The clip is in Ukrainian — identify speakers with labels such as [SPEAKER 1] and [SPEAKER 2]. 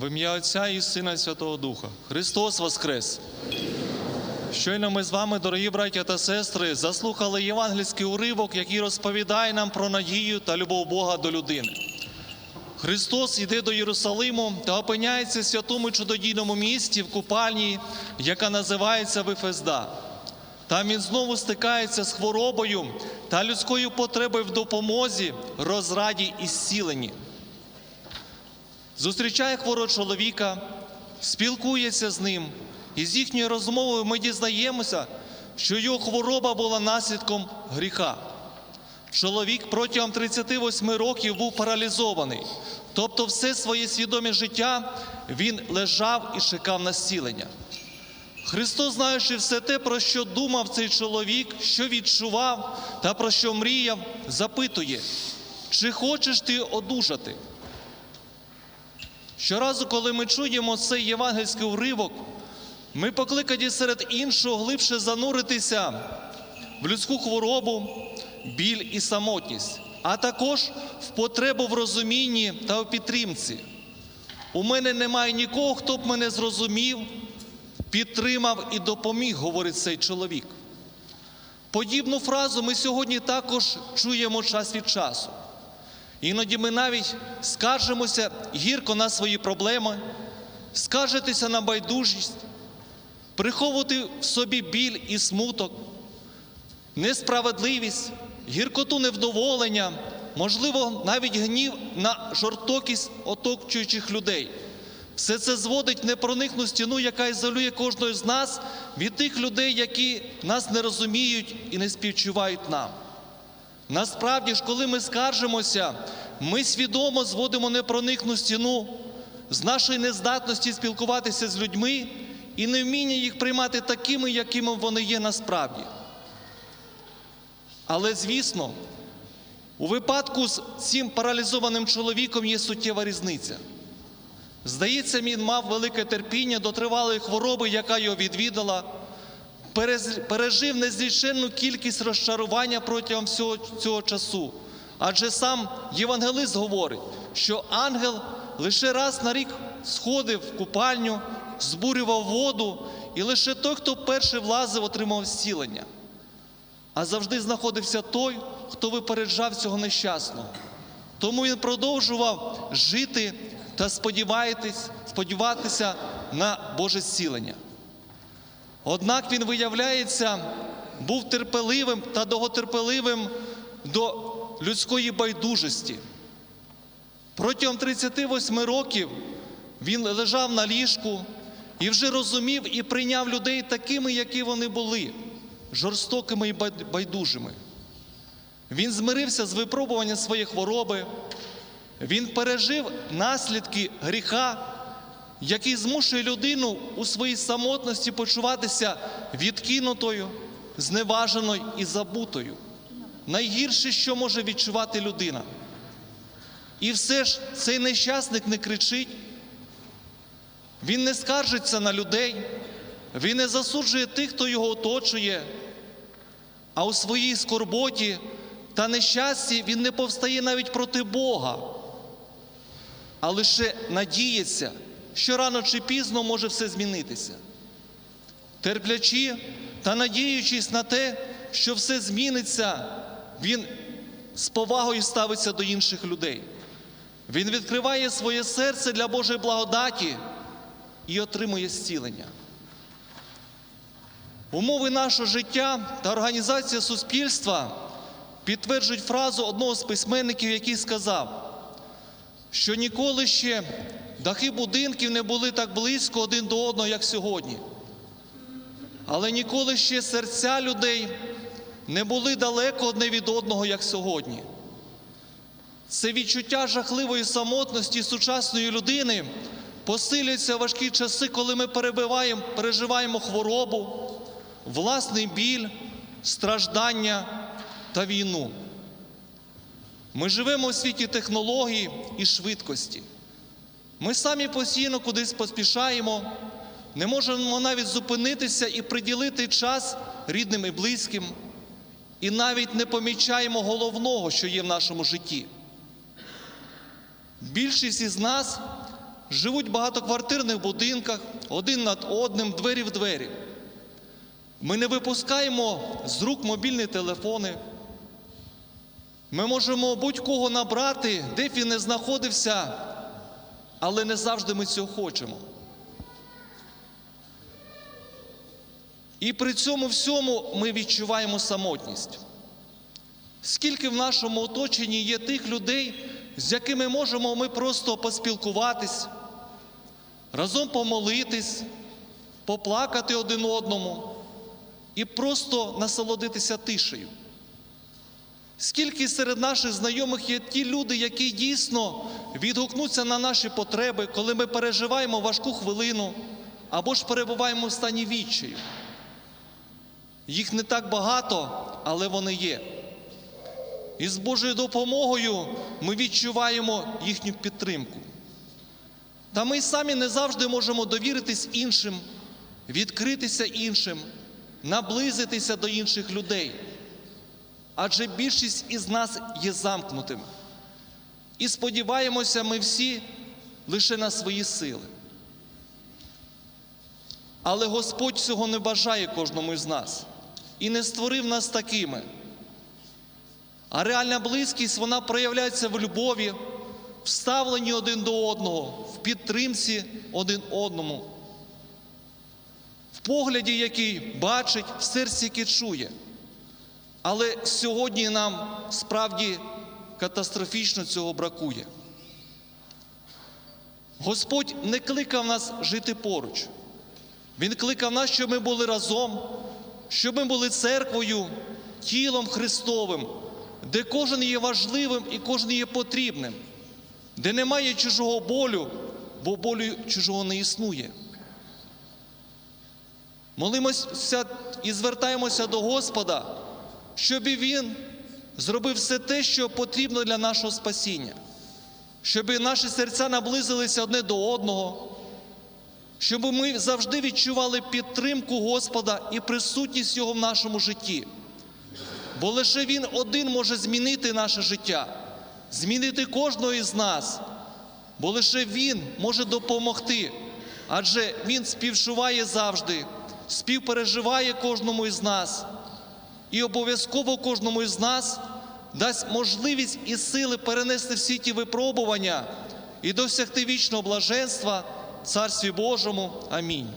[SPEAKER 1] В ім'я Отця і Сина і Святого Духа. Христос Воскрес! Щойно ми з вами, дорогі браття та сестри, заслухали євангельський уривок, який розповідає нам про надію та любов Бога до людини. Христос йде до Єрусалиму та опиняється в святому чудодійному місті в купальні, яка називається Вифезда. Там він знову стикається з хворобою та людською потребою в допомозі, розраді і зціленні. Зустрічає хворого чоловіка, спілкується з ним, і з їхньої розмови ми дізнаємося, що його хвороба була наслідком гріха. Чоловік протягом 38 років був паралізований, тобто все своє свідоме життя він лежав і чекав на зцілення. Христос, знаючи все те, про що думав цей чоловік, що відчував та про що мріяв, запитує, чи хочеш ти одужати? Щоразу, коли ми чуємо цей євангельський уривок, ми покликані серед іншого глибше зануритися в людську хворобу, біль і самотність, а також в потребу в розумінні та в підтримці. У мене немає нікого, хто б мене зрозумів, підтримав і допоміг, говорить цей чоловік. Подібну фразу ми сьогодні також чуємо час від часу. Іноді ми навіть скаржимося гірко на свої проблеми, скаржитися на байдужість, приховувати в собі біль і смуток, несправедливість, гіркоту невдоволення, можливо, навіть гнів на жорстокість оточуючих людей. Все це зводить непроникну стіну, яка ізолює кожного з нас від тих людей, які нас не розуміють і не співчувають нам. Насправді ж, коли ми скаржимося, ми свідомо зводимо непроникну стіну з нашої нездатності спілкуватися з людьми і невміння їх приймати такими, якими вони є насправді. Але, звісно, у випадку з цим паралізованим чоловіком є суттєва різниця. Здається, він мав велике терпіння до тривалої хвороби, яка його відвідала, пережив незліченну кількість розчарування протягом всього цього часу. Адже сам Євангелист говорить, що ангел лише раз на рік сходив в купальню, збурював воду, і лише той, хто перший влазив, отримав зцілення. А завжди знаходився той, хто випереджав цього нещасного. Тому він продовжував жити та сподіватися на Боже зцілення. Однак він, виявляється, був терпеливим та довготерпеливим до людської байдужості. Протягом 38 років він лежав на ліжку і вже розумів і прийняв людей такими, які вони були, жорстокими і байдужими. Він змирився з випробуванням своєї хвороби, він пережив наслідки гріха, який змушує людину у своїй самотності почуватися відкинутою, зневаженою і забутою. Найгірше, що може відчувати людина. І все ж цей нещасник не кричить, він не скаржиться на людей, він не засуджує тих, хто його оточує, а у своїй скорботі та нещасті він не повстає навіть проти Бога, а лише надіється, що рано чи пізно може все змінитися. Терплячи та надіючись на те, що все зміниться, він з повагою ставиться до інших людей. Він відкриває своє серце для Божої благодаті і отримує зцілення. Умови нашого життя та організація суспільства підтверджують фразу одного з письменників, який сказав, що ніколи ще дахи будинків не були так близько один до одного, як сьогодні. Але ніколи ще серця людей не були далеко одне від одного, як сьогодні. Це відчуття жахливої самотності сучасної людини посилюється в важкі часи, коли ми переживаємо хворобу, власний біль, страждання та війну. Ми живемо у світі технологій і швидкості. Ми самі постійно кудись поспішаємо, не можемо навіть зупинитися і приділити час рідним і близьким, і навіть не помічаємо головного, що є в нашому житті. Більшість із нас живуть в багатоквартирних будинках, один над одним, двері в двері. Ми не випускаємо з рук мобільні телефони. Ми можемо будь-кого набрати, де він не знаходився, але не завжди ми цього хочемо. І при цьому всьому ми відчуваємо самотність. Скільки в нашому оточенні є тих людей, з якими можемо ми просто поспілкуватись, разом помолитись, поплакати один одному і просто насолодитися тишею. Скільки серед наших знайомих є ті люди, які дійсно відгукнуться на наші потреби, коли ми переживаємо важку хвилину або ж перебуваємо в стані відчаю. Їх не так багато, але вони є. І з Божою допомогою ми відчуваємо їхню підтримку. Та ми самі не завжди можемо довіритись іншим, відкритися іншим, наблизитися до інших людей. Адже більшість із нас є замкнутими. І сподіваємося ми всі лише на свої сили. Але Господь цього не бажає кожному із нас і не створив нас такими. А реальна близькість вона проявляється в любові, в ставленні один до одного, в підтримці один одному, в погляді, який бачить, в серці, яке чує. Але сьогодні нам справді катастрофічно цього бракує. Господь не кликав нас жити поруч. Він кликав нас, щоб ми були разом, щоб ми були церквою, тілом Христовим, де кожен є важливим і кожен є потрібним, де немає чужого болю, бо болю чужого не існує. Молимося і звертаємося до Господа, щоб Він зробив все те, що потрібно для нашого спасіння, щоб наші серця наблизилися одне до одного, щоб ми завжди відчували підтримку Господа і присутність Його в нашому житті. Бо лише Він один може змінити наше життя, змінити кожного із нас, бо лише Він може допомогти, адже Він співчуває завжди, співпереживає кожному із нас і обов'язково кожному із нас дасть можливість і сили перенести всі ті випробування і досягти вічного блаженства Царстві Божому. Амінь.